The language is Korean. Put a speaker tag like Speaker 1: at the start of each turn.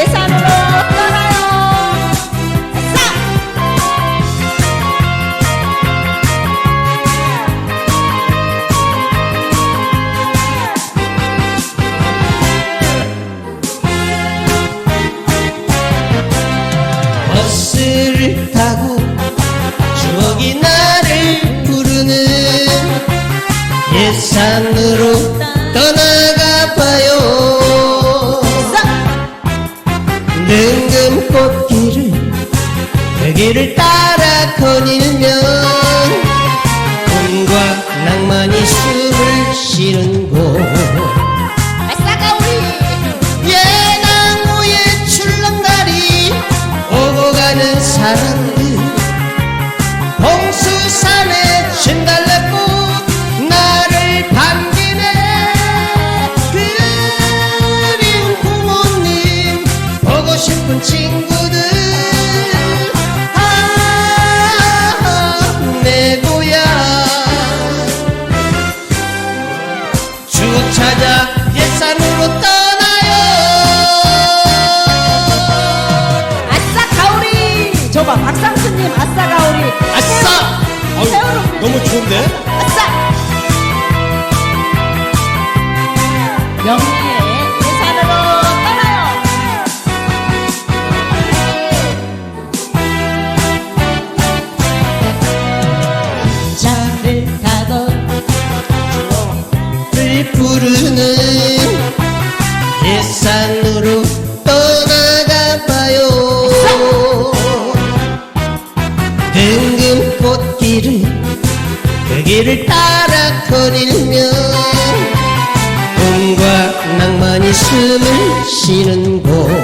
Speaker 1: 예산으로 떠나요
Speaker 2: 싸!
Speaker 1: 버스를 타고 추억이 나를 부르는 예산으로 길을 따라 거닐면 꿈과 낭만이 숨 찾아 옛산으로 떠나요.
Speaker 2: 아싸 가오리. 저봐 박상수님 아싸 가오리.
Speaker 1: 아싸!
Speaker 3: 아유,
Speaker 2: 세월호
Speaker 3: 너무 좋은데?
Speaker 2: 아싸. 명리
Speaker 1: 예산으로 떠나가봐요? 등금 꽃길을 그 길을 따라 거닐면 꿈과 낭만이 숨을 쉬는 곳